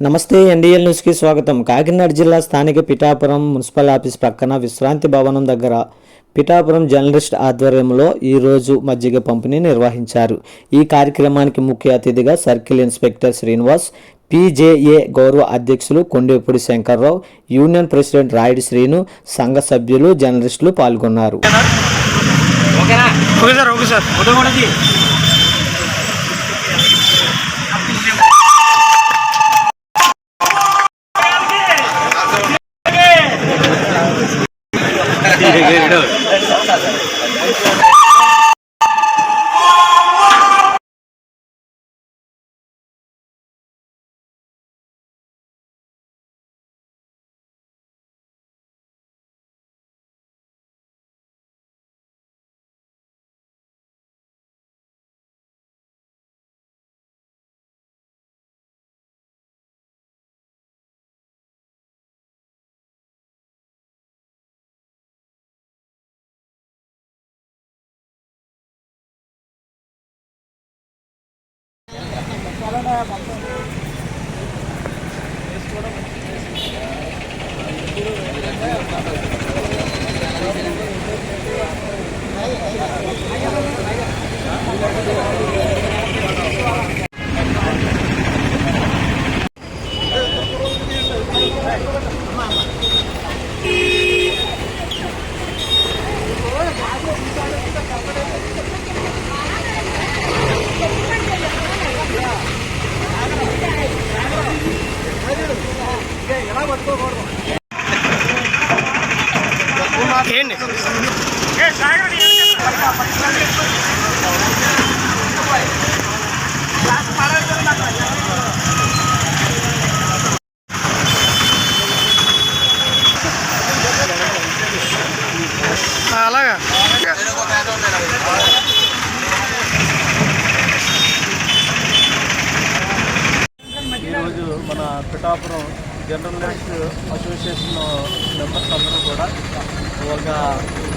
నమస్తే ఎన్డీఎల్ న్యూస్కి స్వాగతం. కాకినాడ జిల్లా స్థానిక పిఠాపురం మున్సిపల్ ఆఫీస్ పక్కన విశ్రాంతి భవనం దగ్గర పిఠాపురం జర్నలిస్ట్ ఆధ్వర్యంలో ఈరోజు మజ్జిగ పంపిణీ నిర్వహించారు. ఈ కార్యక్రమానికి ముఖ్య అతిథిగా సర్కిల్ ఇన్స్పెక్టర్ శ్రీనివాస్ పీజేఏ గౌరవ అధ్యక్షులు కొండేపూడి శంకర్రావు యూనియన్ ప్రెసిడెంట్ రాయుడు శ్రీను సంఘ సభ్యులు జర్నలిస్టులు పాల్గొన్నారు. Thank you. ఏంటి? అలాగా. ఈరోజు మన పిఠాపురం జర్నలిస్ట్ అసోసియేషన్ మెంబర్స్ అందరూ కూడా ఒక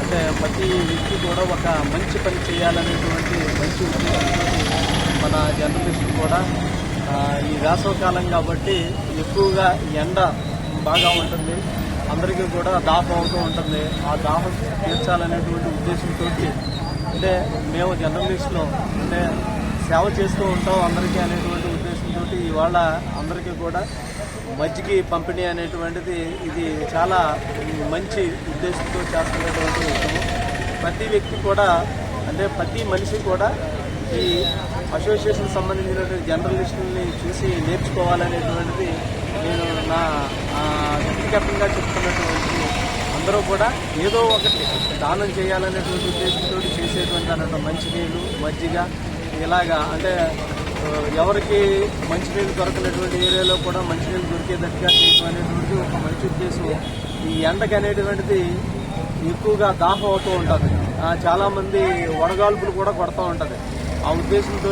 అంటే ప్రతి వ్యక్తి కూడా ఒక మంచి పని చేయాలనేటువంటి మంచి మన జర్నలిస్టులు కూడా ఈ వేసవకాలం కాబట్టి ఎక్కువగా ఎండ బాగా ఉంటుంది. అందరికీ కూడా దాహం అవుతూ ఉంటుంది. ఆ దాహం తీర్చాలనేటువంటి ఉద్దేశంతో అంటే మేము జర్నలిస్టులు అంటే సేవ చేస్తూ ఉంటాం అందరికీ అనేటువంటి కాబట్టి ఇవాళ అందరికీ కూడా మజ్జిగి పంపిణీ అనేటువంటిది ఇది చాలా మంచి ఉద్దేశంతో చేస్తున్నటువంటి విషయం. ప్రతి వ్యక్తి కూడా అంటే ప్రతి మనిషి కూడా ఈ అసోసియేషన్ సంబంధించినటువంటి జర్నలిస్టుల్ని చూసి నేర్చుకోవాలనేటువంటిది నేను నా వ్యక్తిగతంగా చెప్తున్నటువంటి అందరూ కూడా ఏదో ఒకటి దానం చేయాలనేటువంటి ఉద్దేశంతో చేసేటువంటి అన్నట్టు మంచినీళ్ళు మజ్జిగ ఇలాగా అంటే ఎవరికి మంచినీళ్ళు దొరకనటువంటి ఏరియాలో కూడా మంచినీళ్ళు దొరికేటట్టుగా చేయడం అనేటువంటి ఒక మంచి ఉద్దేశం. ఈ ఎండకి అనేటువంటిది ఎక్కువగా దాహం అవుతూ ఉంటుంది. చాలామంది వడగాల్పులు కూడా కొడతా ఉంటుంది. ఆ ఉద్దేశంతో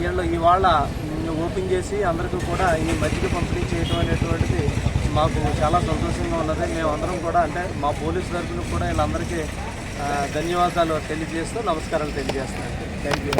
వీళ్ళు ఇవాళ ఓపెన్ చేసి అందరికీ కూడా ఈ మజ్జిగ పంపిణీ చేయడం అనేటువంటిది మాకు చాలా సంతోషంగా ఉన్నది. మేమందరం కూడా అంటే మా పోలీసు తరఫున కూడా వీళ్ళందరికీ ధన్యవాదాలు తెలియజేస్తూ నమస్కారాలు తెలియజేస్తున్నాను. Thank you